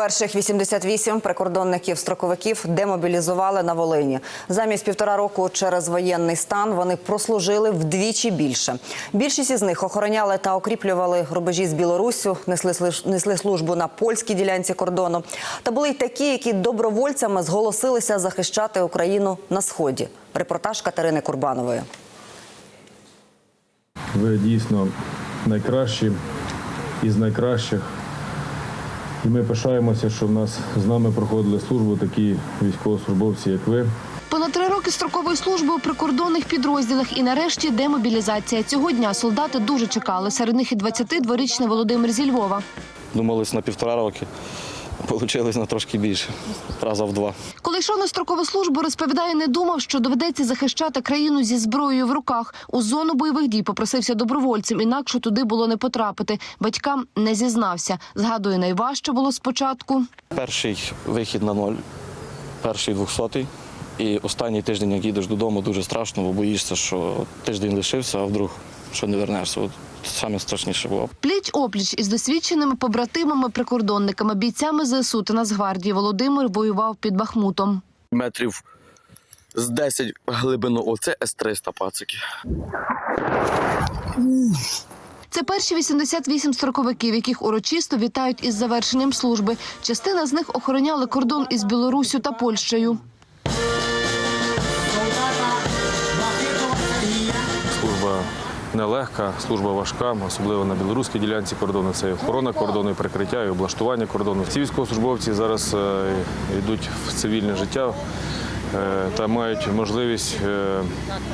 Перших 88 прикордонників-строковиків демобілізували на Волині. Замість півтора року через воєнний стан вони прослужили вдвічі більше. Більшість із них охороняли та окріплювали рубежі з Білоруссю, несли, несли службу на польській ділянці кордону. Та були й такі, які добровольцями зголосилися захищати Україну на сході. Репортаж Катерини Курбанової. Ви дійсно найкращі із найкращих. І ми пишаємося, що в нас з нами проходили службу такі військовослужбовці, як ви. Понад три роки строкової служби у прикордонних підрозділах і нарешті демобілізація. Цього дня солдати дуже чекали. Серед них і 22-річний Володимир зі Львова. Думались на півтора роки, получилось на трошки більше, раза в два. Коли йшов на строкову службу, розповідає, не думав, що доведеться захищати країну зі зброєю в руках. У зону бойових дій попросився добровольцем, інакше туди було не потрапити. Батькам не зізнався. Згадує, найважче було спочатку. Перший вихід на ноль, перший двохсотий. І останній тиждень, як їдеш додому, дуже страшно, бо боїшся, що тиждень лишився, а вдруг що не вернешся. Саме страшніше було. Пліч опліч із досвідченими побратимами-прикордонниками, бійцями ЗСУ та Нацгвардії Володимир воював під Бахмутом. метрів з 10 глибину. Оце С-300 пацики. Це перші 88 строковиків, яких урочисто вітають із завершенням служби. Частина з них охороняли кордон із Білоруссю та Польщею. Нелегка, служба важка, особливо на білоруській ділянці кордону. Це і охорона кордону, і прикриття, і облаштування кордону. Ці військовослужбовці зараз е, йдуть в цивільне життя та мають можливість е,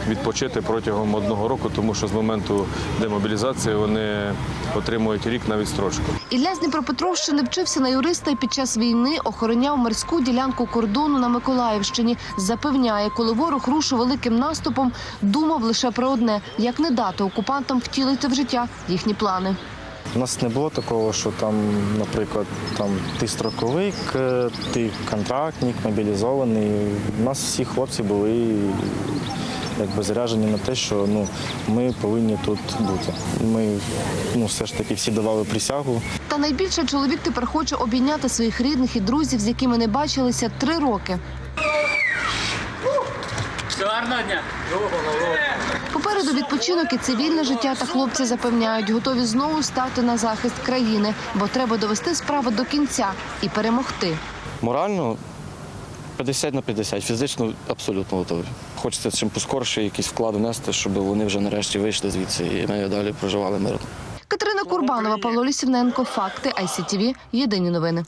відпочити протягом одного року, тому що з моменту демобілізації вони отримують рік на відстрочку. Ілля з Дніпропетровщини вчився на юриста і під час війни охороняв морську ділянку кордону на Миколаївщині. Запевняє, коли ворог рушив великим наступом, думав лише про одне: як не дати окупантам втілити в життя їхні плани. У нас не було такого, що там, наприклад, там ти строковик, е, ти контрактник, мобілізований. У нас всі хлопці були якби заряджені на те, що ну, ми повинні тут бути. Ми ну, все ж таки всі давали присягу. Та найбільше чоловік тепер хоче обійняти своїх рідних і друзів, з якими не бачилися три роки. Попереду відпочинок і цивільне життя та хлопці запевняють, готові знову стати на захист країни, бо треба довести справу до кінця і перемогти. Морально 50 на 50, фізично абсолютно готові. Хочеться чим поскорше якийсь вклад внести, щоб вони вже нарешті вийшли звідси і ми далі проживали мирно. Катерина Курбанова, Павло Лісівненко, Факти, ICTV, Єдині новини.